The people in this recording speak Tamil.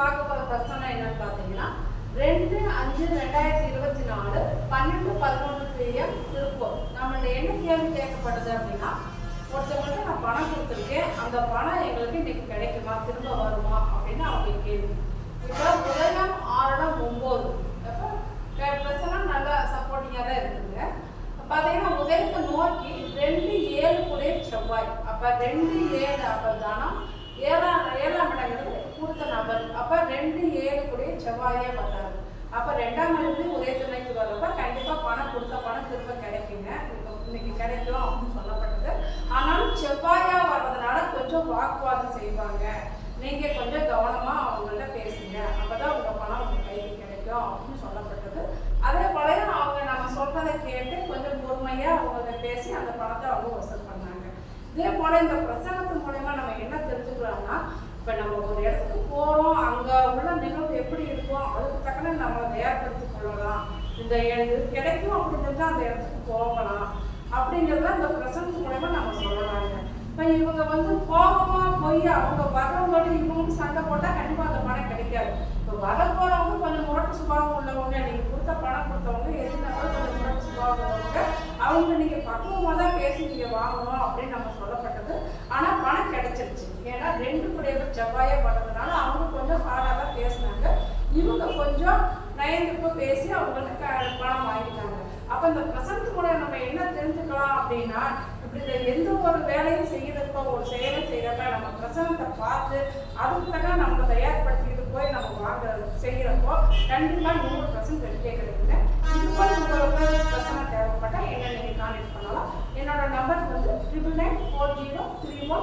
பார்க்க போகிற பிரச்சனை என்னன்னு பார்த்தீங்கன்னா ரெண்டு அஞ்சு ரெண்டாயிரத்தி இருபத்தி நாலு பன்னெண்டு பதினொன்று பிஎம் திருப்பூர் நம்மள்ட்ட என்ன கேள்வி கேட்கப்படுது அப்படின்னா ஒருத்தவங்கள்ட்ட நான் பணம் கொடுத்துருக்கேன். அந்த பணம் எங்களுக்கு இன்னைக்கு கிடைக்குமா? திரும்ப வருமா? அப்படின்னு அவங்க கேள்வி. இப்போ புதனம் ஆறுடம் ஒம்பது. அப்போ பிரச்சனை நல்லா சப்போர்ட்டிங்காக தான் இருக்குதுங்க பார்த்தீங்கன்னா உதயத்தை நோக்கி ரெண்டு ஏழு கூட செவ்வாய். அப்போ ரெண்டு ஏழு அப்போ தானம் ஏழாம் இடங்கிறது கொடுத்த நபர் அப்போ ரெண்டு ஏழு கூடிய செவ்வாயே அப்போ ரெண்டாம் இடத்துல ஒரே துணைக்கு வரப்ப கண்டிப்பாக பணம் கொடுத்த பணம் திரும்ப கிடைக்குங்க. இன்னைக்கு கிடைக்கும் அப்படின்னு சொல்லப்பட்டது. ஆனாலும் செவ்வாயாக வர்றதுனால கொஞ்சம் வாக்குவாதம் செய்வாங்க. நீங்கள் கொஞ்சம் கவனமாக அவங்கள்ட்ட பேசுங்க. அப்போ தான் உங்கள் பணம் உங்கள் கைக்கு கிடைக்கும் அப்படின்னு சொல்லப்பட்டது. அதே போல அவங்க நம்ம சொல்கிறத கேட்டு கொஞ்சம் பொறுமையாக அவங்கள்ட்ட பேசி அந்த பணத்தை அவங்க வசூல் பண்ணாங்க. இதே போல இந்த பிரசங்கத்தின் மூலயமா நம்ம என்ன தெரிஞ்சுக்கிறோம்னா இப்ப நம்ம ஒரு இடத்துக்கு போறோம் அங்க உள்ள நிகழ்வு எப்படி இருக்கும் அதுக்கு தக்கன நம்ம தயார்படுத்திக் கொள்ளலாம் இந்த கிடைக்கும் அப்படின்னு அந்த இடத்துக்கு போகலாம். அப்படிங்கிறத அந்த பிரசன்ஸ் மூலயமா நம்ம சொல்லலாங்க. இப்போ இவங்க வந்து கோபமா போய் அவங்க வர்றவங்களோட இவங்க சண்டை போட்டால் கண்டிப்பாக அந்த பணம் கிடைக்காது. இப்போ வர போறவங்க கொஞ்சம் முரட்டு சுபாவம் உள்ளவங்க நீங்கள் கொடுத்த பணம் கொடுத்தவங்க எதுனாலும் கொஞ்சம் முரட்டு சுபாவம் உள்ளவங்க அவங்க நீங்கள் பக்குவமாக தான் பேசி நீங்கள் வாங்கணும் அப்படின்னு நம்ம சொல்லப்பட்டது. ஆனால் பணம் கிடைச்சிருச்சு. ஏன்னா ரெண்டு குடையவர் செவ்வாயே பண்ணதுனால அவங்க கொஞ்சம் ஹார்டாக தான் பேசினாங்க. இவங்க கொஞ்சம் நயந்துக்கு பேசி அவங்களுக்கு பணம் வாங்கிட்டாங்க. அப்ப இந்த பிரசன்ட் கூட நம்ம என்ன தெரிஞ்சுக்கலாம் அப்படின்னா இப்படி எந்த ஒரு வேலையும் செய்யறப்ப ஒரு செயலை செய்யறப்ப நம்ம பிரசனத்தை பார்த்து அதுக்கு தக்க நம்ம தயார்படுத்திட்டு போய் நம்ம வாங்க செய்யறப்போ கண்டிப்பா நூறு பர்சன்ட் வெற்றியே கிடைக்குங்க. இது போல உங்களுக்கு பிரசனம் தேவைப்பட்டா என்ன கான்டெக்ட் பண்ணலாம். என்னோட நம்பர் வந்து triple nine four zero three one